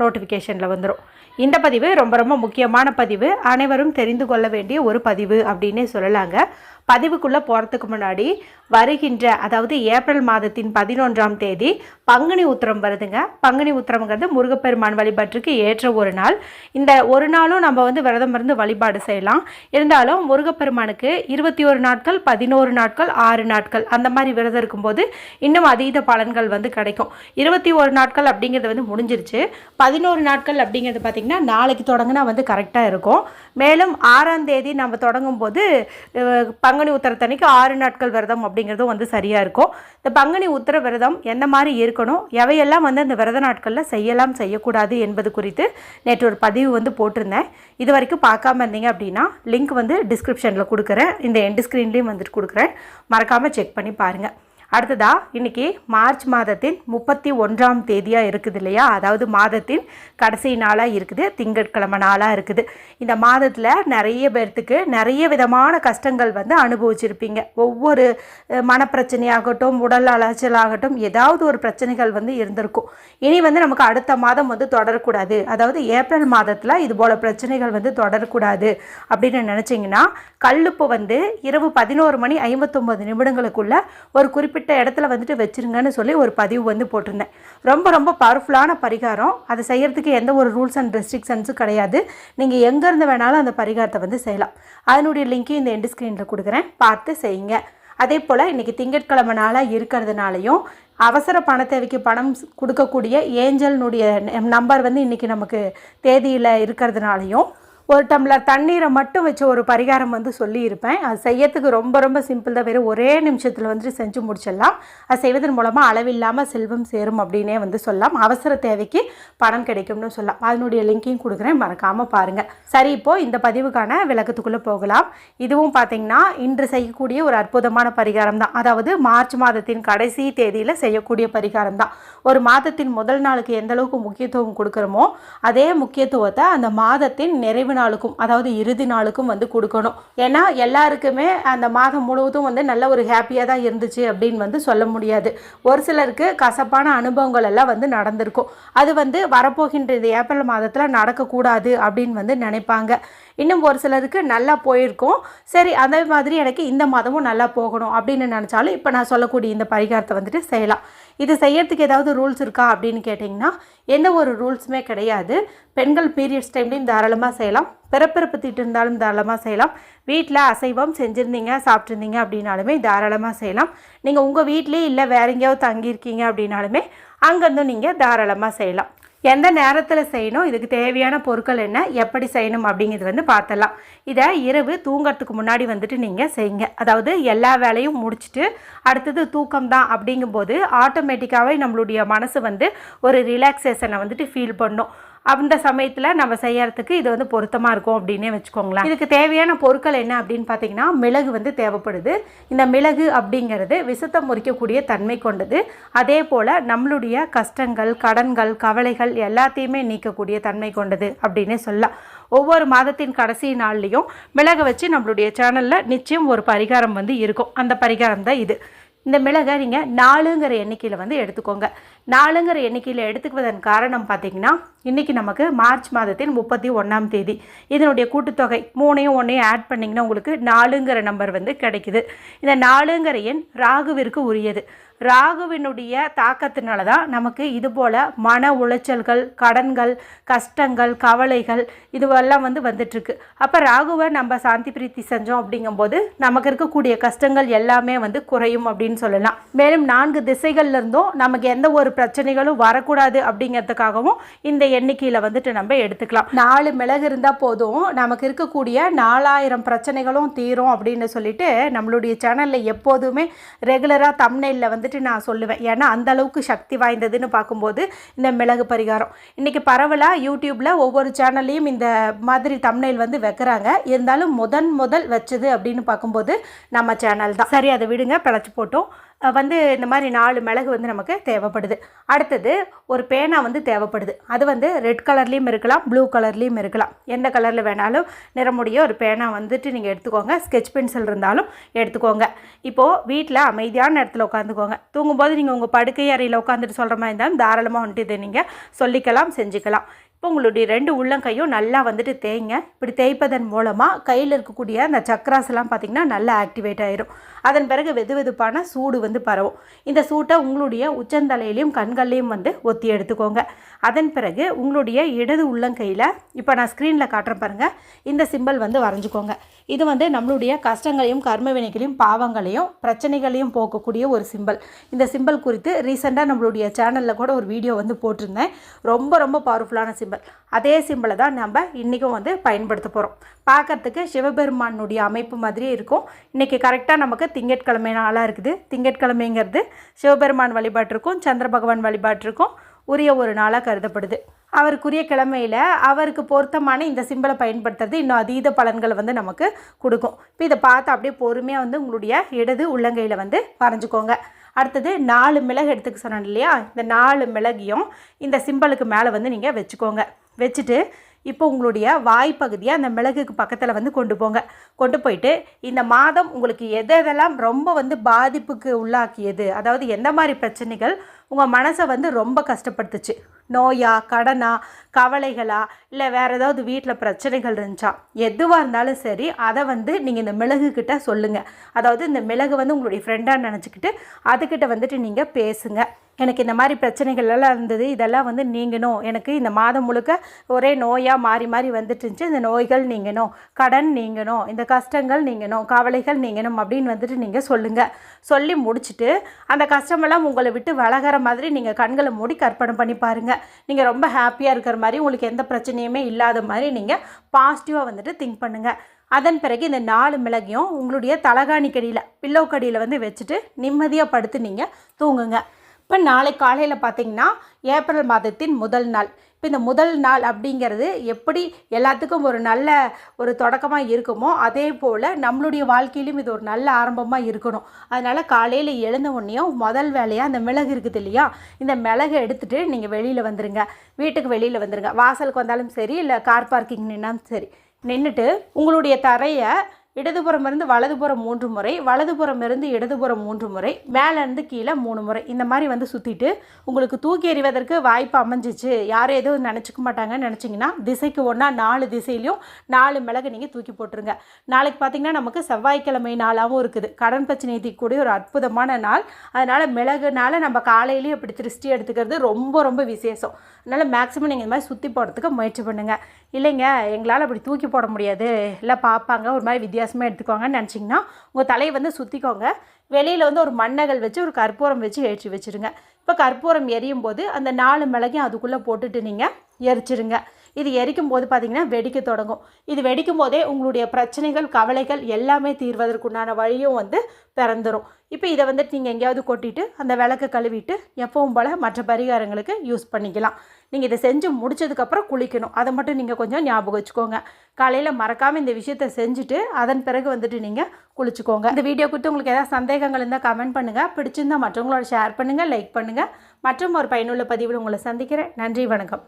நோட்டிஃபிகேஷனில் வந்துடும் இந்த பதிவு ரொம்ப ரொம்ப முக்கியமான பதிவு. அனைவரும் தெரிந்து கொள்ள வேண்டிய ஒரு பதிவு அப்படின்னே சொல்லலாங்க. பதிவுக்குள்ளே போகிறதுக்கு முன்னாடி வருகின்ற அதாவது ஏப்ரல் மாதத்தின் பதினொன்றாம் தேதி பங்குனி உத்திரம் வருதுங்க. பங்குனி உத்திரம்ங்கிறது முருகப்பெருமான் வழிபாட்டுக்கு ஏற்ற ஒரு நாள். இந்த ஒரு நாளும் நம்ம வந்து விரதம் இருந்து வழிபாடு செய்யலாம். இருந்தாலும் முருகப்பெருமானுக்கு இருபத்தி ஒரு நாட்கள் பதினோரு நாட்கள் ஆறு நாட்கள் அந்த மாதிரி விரதம் இருக்கும்போது இன்னும் அதீத பலன்கள் வந்து கிடைக்கும். இருபத்தி ஒரு நாட்கள் அப்படிங்கிறது வந்து முடிஞ்சிருச்சு. பதினோரு நாட்கள் அப்படிங்கிறது பார்த்திங்கன்னா நாளைக்கு தொடங்கினா வந்து கரெக்டாக இருக்கும். மேலும் ஆறாம் தேதி நம்ம தொடங்கும் போது பங்குனி உத்தரத்தன்னைக்கு ஆறு நாட்கள் விரதம் அப்படிங்கிறதும் வந்து சரியாக இருக்கும். இந்த பங்குனி உத்தர விரதம் எந்த மாதிரி இருக்கணும் எவையெல்லாம் வந்து அந்த விரத நாட்களில் செய்யலாம் செய்யக்கூடாது என்பது குறித்து நேற்று ஒரு பதிவு வந்து போட்டிருந்தேன். இது வரைக்கும் பார்க்காம இருந்தீங்க அப்படின்னா லிங்க் வந்து டிஸ்கிரிப்ஷனில் கொடுக்குறேன். இந்த எண்டு ஸ்க்ரீன்லேயும் வந்துட்டு கொடுக்குறேன். மறக்காமல் செக் பண்ணி பாருங்கள் அடுத்ததா இன்னைக்கு மார்ச் மாதத்தின் முப்பத்தி ஒன்றாம் தேதியாக இருக்குது இல்லையா? அதாவது மாதத்தின் கடைசி நாளாக இருக்குது திங்கட்கிழமை நாளாக இருக்குது. இந்த மாதத்தில் நிறைய பேர்த்துக்கு நிறைய விதமான கஷ்டங்கள் வந்து அனுபவிச்சிருப்பீங்க. ஒவ்வொரு மனப்பிரச்சனையாகட்டும் உடல் அலைச்சலாகட்டும் ஏதாவது ஒரு பிரச்சனைகள் வந்து இருந்திருக்கும். இனி வந்து நமக்கு அடுத்த மாதம் வந்து தொடரக்கூடாது. அதாவது ஏப்ரல் மாதத்தில் இது போல் பிரச்சனைகள் வந்து தொடரக்கூடாது அப்படின்னு நினச்சிங்கன்னா கல்லுப்பு வந்து இரவு பதினோரு மணி ஐம்பத்தொம்பது நிமிடங்களுக்குள்ள ஒரு குறிப்பிட்ட இடத்துல வந்துட்டு வச்சிருங்கன்னு சொல்லி ஒரு பதிவு வந்து போட்டிருந்தேன். ரொம்ப ரொம்ப பவர்ஃபுல்லான பரிகாரம். அதை செய்கிறதுக்கு எந்த ஒரு ரூல்ஸ் அண்ட் ரெஸ்ட்ரிக்ஷன்ஸும் கிடையாது. நீங்கள் எங்கேருந்து வேணாலும் அந்த பரிகாரத்தை வந்து செய்யலாம். அதனுடைய லிங்க்கையும் இந்த எண்டு ஸ்க்ரீனில் கொடுக்குறேன். பார்த்து செய்யுங்க. அதே போல் இன்றைக்கி திங்கட்கிழமை நாளாக இருக்கிறதுனாலையும் அவசர பண தேவைக்கு பணம் கொடுக்கக்கூடிய ஏஞ்சல்னுடைய நம்பர் வந்து இன்றைக்கி நமக்கு தேதியில் இருக்கிறதுனாலையும் ஒரு டம்ளர் தண்ணீரை மட்டும் வச்சு ஒரு பரிகாரம் வந்து சொல்லியிருப்பேன். அது செய்யறதுக்கு ரொம்ப ரொம்ப சிம்பிள் தான். வெறும் ஒரே நிமிஷத்தில் வந்துட்டு செஞ்சு முடிச்சிடலாம். அது செய்வதன் மூலமாக அளவில்லாமல் செல்வம் சேரும் அப்படின்னே வந்து சொல்லலாம். அவசர தேவைக்கு பணம் கிடைக்கும்னு சொல்லலாம். அதனுடைய லிங்கையும் கொடுக்குறேன். மறக்காமல் பாருங்கள் சரி இப்போது இந்த பதிவுக்கான விளக்கத்துக்குள்ளே போகலாம். இதுவும் பார்த்தீங்கன்னா இன்று செய்யக்கூடிய ஒரு அற்புதமான பரிகாரம் தான். அதாவது மார்ச் மாதத்தின் கடைசி தேதியில் செய்யக்கூடிய பரிகாரம் தான். ஒரு மாதத்தின் முதல் நாளுக்கு எந்த அளவுக்கு முக்கியத்துவம் கொடுக்குறோமோ அதே முக்கியத்துவத்தை அந்த மாதத்தின் நிறைவு நாளுக்கும் அதாவது இறுதி நாளுக்கும் வந்து கொடுக்கணும். ஏன்னா எல்லாருக்குமே அந்த மாதம் முழுவதும் வந்து நல்ல ஒரு ஹாப்பியாக தான் இருந்துச்சு அப்படின்னு வந்து சொல்ல முடியாது. ஒரு சிலருக்கு கசப்பான அனுபவங்கள் எல்லாம் வந்து நடந்திருக்கும். அது வந்து வரப்போகின்ற இந்த ஏப்ரல் மாதத்தில் நடக்கக்கூடாது அப்படின்னு வந்து நினைப்பாங்க. இன்னும் ஒரு சிலருக்கு நல்லா போயிருக்கும். சரி அதே மாதிரி எனக்கு இந்த மாதமும் நல்லா போகணும் அப்படின்னு நினச்சாலும் இப்போ நான் சொல்லக்கூடிய இந்த பரிகாரத்தை வந்துட்டு செய்யலாம். இது செய்யறதுக்கு ஏதாவது ரூல்ஸ் இருக்கா அப்படின்னு கேட்டிங்கன்னா எந்த ஒரு ரூல்ஸுமே கிடையாது. பெண்கள் பீரியட்ஸ் டைம்லையும் தாராளமாக செய்யலாம். பிறப்பிறப்பு தீட்டு இருந்தாலும் தாராளமாக செய்யலாம். வீட்டில் அசைவம் செஞ்சுருந்தீங்க சாப்பிட்ருந்தீங்க அப்படின்னாலுமே தாராளமாக செய்யலாம். நீங்கள் உங்கள் வீட்லேயே இல்லை வேற எங்கேயாவது தங்கியிருக்கீங்க அப்படின்னாலுமே அங்கேருந்தும் நீங்கள் தாராளமாக செய்யலாம். எந்த நேரத்தில் செய்யணும் இதுக்கு தேவையான பொருட்கள் என்ன எப்படி செய்யணும் அப்படிங்கிறது வந்து பார்த்தலாம் இதை இரவு தூங்கிறதுக்கு முன்னாடி வந்துட்டு நீங்கள் செய்யுங்க. அதாவது எல்லா வேலையும் முடிச்சுட்டு அடுத்தது தூக்கம் தான் அப்படிங்கும்போது ஆட்டோமேட்டிக்காகவே நம்மளுடைய மனசு வந்து ஒரு ரிலாக்ஸேஷனை வந்துட்டு ஃபீல் பண்ணும். அந்த சமயத்தில் நம்ம செய்யறதுக்கு இது வந்து பொருத்தமாக இருக்கும் அப்படின்னே வச்சுக்கோங்களேன். இதுக்கு தேவையான பொருட்கள் என்ன அப்படின்னு பார்த்தீங்கன்னா மிளகு வந்து தேவைப்படுது. இந்த மிளகு அப்படிங்கிறது விஷத்தை முறிக்கக்கூடிய தன்மை கொண்டது. அதே போல் நம்மளுடைய கஷ்டங்கள் கடன்கள் கவலைகள் எல்லாத்தையுமே நீக்கக்கூடிய தன்மை கொண்டது அப்படின்னே சொல்லலாம். ஒவ்வொரு மாதத்தின் கடைசி நாள்லேயும் மிளகை வச்சு நம்மளுடைய சேனலில் நிச்சயம் ஒரு பரிகாரம் வந்து இருக்கும். அந்த பரிகாரம் தான் இது. இந்த மிளகை நீங்கள் நாலுங்கிற எண்ணிக்கையில் வந்து எடுத்துக்கோங்க. நாலுங்கிற எண்ணிக்கையில் எடுத்துக்குவதன் காரணம் பார்த்தீங்கன்னா இன்றைக்கி நமக்கு மார்ச் மாதத்தின் முப்பத்தி ஒன்றாம் தேதி. இதனுடைய கூட்டுத்தொகை மூணையும் ஒன்றையும் ஆட் பண்ணிங்கன்னா உங்களுக்கு நாலுங்கிற நம்பர் வந்து கிடைக்குது. இந்த நாலுங்கிற எண் ராகுவிற்கு உரியது. ராகுவினுடைய தாக்கத்தினால தான் நமக்கு இது போல் மன உளைச்சல்கள் கடன்கள் கஷ்டங்கள் கவலைகள் இதுவெல்லாம் வந்து வந்துட்டுருக்கு. அப்போ ராகுவை நம்ம சாந்தி பிரீத்தி செஞ்சோம் அப்படிங்கும்போது நமக்கு இருக்கக்கூடிய கஷ்டங்கள் எல்லாமே வந்து குறையும் அப்படின்னு சொல்லலாம். மேலும் நான்கு திசைகள்லேருந்தும் நமக்கு எந்த ஒரு பிரச்சனைகளும் வரக்கூடாது அப்படிங்கிறதுக்காகவும் இந்த எண்ணிக்கையில் வந்துட்டு நம்ம எடுத்துக்கலாம். நாலு மிளகு இருந்தால் போதும். நமக்கு இருக்கக்கூடிய நாலாயிரம் பிரச்சனைகளும் தீரும் அப்படின்னு சொல்லிட்டு நம்மளுடைய சேனலில் எப்போதுமே ரெகுலராக தம்னையில் வந்துட்டு நான் சொல்லுவேன். ஏன்னா அந்த அளவுக்கு சக்தி வாய்ந்ததுன்னு பார்க்கும்போது இந்த மிளகு பரிகாரம். இன்றைக்கி பரவலாக யூடியூப்பில் ஒவ்வொரு சேனல்லையும் இந்த மாதிரி தம்னைல் வந்து வைக்கிறாங்க. இருந்தாலும் முதன் முதல் வச்சது அப்படின்னு பார்க்கும்போது நம்ம சேனல் தான். சரி அதை விடுங்க. பிழைச்சி போட்டோம். வந்து இந்த மாதிரி நாலு மிளகு வந்து நமக்கு தேவைப்படுது. அடுத்தது ஒரு பேனா வந்து தேவைப்படுது. அது வந்து ரெட் கலர்லேயும் இருக்கலாம் ப்ளூ கலர்லேயும் இருக்கலாம். எந்த கலரில் வேணாலும் நிறமுடிய ஒரு பேனா வந்துட்டு நீங்கள் எடுத்துக்கோங்க. ஸ்கெட்ச் பென்சில் இருந்தாலும் எடுத்துக்கோங்க. இப்போது வீட்டில் அமைதியான இடத்துல உட்காந்துக்கோங்க தூங்கும்போது நீங்கள் உங்கள் படுக்கை அறையில் உட்காந்துட்டு சொல்கிற மாதிரி இருந்தாலும் தாராளமாக வந்துட்டு இதை நீங்கள் சொல்லிக்கலாம் செஞ்சுக்கலாம். இப்போ உங்களுடைய ரெண்டு உள்ளங்கையும் நல்லா வந்துட்டு தேய்ங்க. இப்படி தேய்ப்பதன் மூலமாக கையில் இருக்கக்கூடிய அந்த சக்ராஸ் எல்லாம் பார்த்திங்கன்னா நல்லா ஆக்டிவேட் ஆயிரும். அதன் பிறகு வெது வெதுப்பான சூடு வந்து பரவும். இந்த சூட்டை உங்களுடைய உச்சந்தலையிலையும் கண்கள்லையும் வந்து ஒத்தி எடுத்துக்கோங்க. அதன் பிறகு உங்களுடைய இடது உள்ளங்கையில் இப்போ நான் ஸ்க்ரீனில் காட்டுறேன் பாருங்கள் இந்த சிம்பல் வந்து வரைஞ்சிக்கோங்க. இது வந்து நம்மளுடைய கஷ்டங்களையும் கர்ம வினைகளையும் பாவங்களையும் பிரச்சனைகளையும் போக்கக்கூடிய ஒரு சிம்பல் இந்த சிம்பல் குறித்து ரீசெண்டாக நம்மளுடைய சேனலில் கூட ஒரு வீடியோ வந்து போட்டிருந்தேன். ரொம்ப ரொம்ப பவர்ஃபுல்லான சிம்பல் அதே சிம்பலை தான் நம்ம இன்றைக்கும் வந்து பயன்படுத்த போகிறோம் பார்க்கறதுக்கு சிவபெருமானுடைய அமைப்பு மாதிரியே இருக்கும். இன்றைக்கி கரெக்டாக நமக்கு திங்கட்கிழமை நாளாக இருக்குது. திங்கட்கிழமைங்கிறது சிவபெருமான் வழிபாட்டிற்கும் சந்திர பகவான் வழிபாட்டிற்கும் உரிய ஒரு நாளாக கருதப்படுது. அவருக்குரிய கிழமையில் அவருக்கு பொருத்தமான இந்த சிம்பலை பயன்படுத்துறது இன்னும் அதீத பலன்களை வந்து நமக்கு கொடுக்கும். இப்போ இதை பார்த்து அப்படியே பொறுமையாக வந்து உங்களுடைய இடது உள்ளங்கையில் வந்து வரைஞ்சிக்கோங்க. அடுத்தது நாலு மிளகு எடுத்துக்க சொன்னேன் இல்லையா? இந்த நாலு மிளகையும் இந்த சிம்பலுக்கு மேலே வந்து நீங்கள் வச்சுக்கோங்க. வச்சுட்டு இப்போ உங்களுடைய வாய்ப்பகுதியை அந்த மிளகுக்கு பக்கத்தில் வந்து கொண்டு போங்க. கொண்டு போயிட்டு இந்த மாதம் உங்களுக்கு எது எதெல்லாம் ரொம்ப வந்து பாதிப்புக்கு உள்ளாக்கியது அதாவது எந்த மாதிரி பிரச்சனைகள் உங்கள் மனசை வந்து ரொம்ப கஷ்டப்படுத்துச்சு? நோயா கடனா கவலைகளா இல்லை வேறு ஏதாவது வீட்டில் பிரச்சனைகள் இருந்துச்சா? எதுவாக இருந்தாலும் சரி அதை வந்து நீங்கள் இந்த மிளகு கிட்ட சொல்லுங்கள் அதாவது இந்த மிளகு வந்து உங்களுடைய ஃப்ரெண்டாக நினச்சிக்கிட்டு அதுக்கிட்ட வந்துட்டு நீங்கள் பேசுங்கள் எனக்கு இந்த மாதிரி பிரச்சனைகள் எல்லாம் இருந்தது இதெல்லாம் வந்து நீங்கணும். எனக்கு இந்த மாதம் முழுக்க ஒரே நோயாக மாறி மாறி வந்துட்டு இருந்துச்சு இந்த நோய்கள் நீங்கணும் கடன் நீங்கணும் இந்த கஷ்டங்கள் நீங்கணும் கவலைகள் நீங்கணும் அப்படின்னு வந்துட்டு நீங்கள் சொல்லுங்கள் சொல்லி முடிச்சுட்டு அந்த கஷ்டமெல்லாம் உங்களை விட்டு விலகிற மாதிரி நீங்கள் கண்களை மூடி கற்பனை பண்ணி பாருங்கள் நீங்கள் ரொம்ப ஹாப்பியாக இருக்கிற மாதிரி உங்களுக்கு எந்த பிரச்சனையுமே இல்லாத மாதிரி நீங்கள் பாசிட்டிவாக வந்துட்டு திங்க் பண்ணுங்கள் அதன் பிறகு இந்த நாலு மிளகையும் உங்களுடைய தலகாணி கடியில் பில்லோ கடியில் வந்து வச்சுட்டு நிம்மதியாக படுத்து நீங்கள் தூங்குங்க. இப்போ நாளை காலையில் பார்த்தீங்கன்னா ஏப்ரல் மாதத்தின் முதல் நாள். இப்போ இந்த முதல் நாள் அப்படிங்கிறது எப்படி எல்லாத்துக்கும் ஒரு நல்ல ஒரு தொடக்கமாக இருக்குமோ அதே போல் நம்மளுடைய வாழ்க்கையிலும் இது ஒரு நல்ல ஆரம்பமாக இருக்கணும். அதனால் காலையில் எழுந்த உடனேயும் முதல் வேலையாக அந்த மிளகு இருக்குது இல்லையா? இந்த மிளகை எடுத்துகிட்டு நீங்கள் வெளியில் வந்துடுங்க வீட்டுக்கு வெளியில் வந்துடுங்க வாசலுக்கு வந்தாலும் சரி இல்லை கார் பார்க்கிங் நின்னாலும் சரி. நின்றுட்டு உங்களுடைய தரையை இடதுபுறம் இருந்து வலதுபுறம் மூன்று முறை வலதுபுறம் இருந்து இடதுபுறம் மூன்று முறை மேலேருந்து கீழே மூணு முறை. இந்த மாதிரி வந்து சுற்றிட்டு உங்களுக்கு தூக்கி எறிவதற்கு வாய்ப்பு அமைஞ்சிச்சு. யாரும் எதுவும் நினச்சிக்க மாட்டாங்கன்னு நினச்சிங்கன்னா திசைக்கு ஒன்றா நாலு திசையிலையும் நாலு மிளகு நீங்கள் தூக்கி போட்டுருங்க. நாளைக்கு பார்த்தீங்கன்னா நமக்கு செவ்வாய்க்கிழமை நாளாகவும் இருக்குது. கடன் பிரச்சனை தீர்க்கக்கூடிய ஒரு அற்புதமான நாள். அதனால் மிளகுனால நம்ம காலையிலேயே இப்படி திருஷ்டி எடுத்துக்கிறது ரொம்ப ரொம்ப விசேஷம். அதனால் மேக்ஸிமம் நீங்கள் இந்த மாதிரி சுற்றி போடுறதுக்கு முயற்சி பண்ணுங்கள் இல்லைங்க எங்களால் அப்படி தூக்கி போட முடியாது. இல்லை பார்ப்பாங்க ஒரு மாதிரி வித்தியாசம் வித்தியாசமாக எடுத்துக்கோங்கன்னு நினச்சிங்கன்னா உங்கள் தலையை வந்து சுற்றிக்கோங்க வெளியில் வந்து ஒரு மண்ணகல் வச்சு ஒரு கற்பூரம் வச்சு ஏற்றி வச்சுருங்க. இப்போ கற்பூரம் எரியும் போது அந்த நாலு மிளகையும் அதுக்குள்ளே போட்டுட்டு நீங்கள் எரிச்சிருங்க. இது எரிக்கும் போது பார்த்தீங்கன்னா வெடிக்க தொடங்கும். இது வெடிக்கும் போதே உங்களுடைய பிரச்சனைகள் கவலைகள் எல்லாமே தீர்வதற்குண்டான வழியும் வந்து பிறந்துடும் இப்போ இதை வந்துட்டு நீங்கள் எங்கேயாவது கொட்டிட்டு அந்த விளக்கை கழுவிட்டு எப்பவும் போல் மற்ற பரிகாரங்களுக்கு யூஸ் பண்ணிக்கலாம். நீங்கள் இதை செஞ்சு முடிச்சதுக்கப்புறம் குளிக்கணும். அதை மட்டும் நீங்கள் கொஞ்சம் ஞாபகம் வச்சுக்கோங்க. காலையில் மறக்காமல் இந்த விஷயத்தை செஞ்சுட்டு அதன் பிறகு வந்துட்டு நீங்கள் குளிச்சுக்கோங்க. இந்த வீடியோ குறித்து உங்களுக்கு ஏதாவது சந்தேகங்கள் இருந்தால் கமெண்ட் பண்ணுங்கள் பிடிச்சிருந்தால் மற்றவங்களோட ஷேர் பண்ணுங்கள் லைக் பண்ணுங்கள் மற்றும் ஒரு பயனுள்ள பதிவில் உங்களை சந்திக்கிறேன். நன்றி வணக்கம்.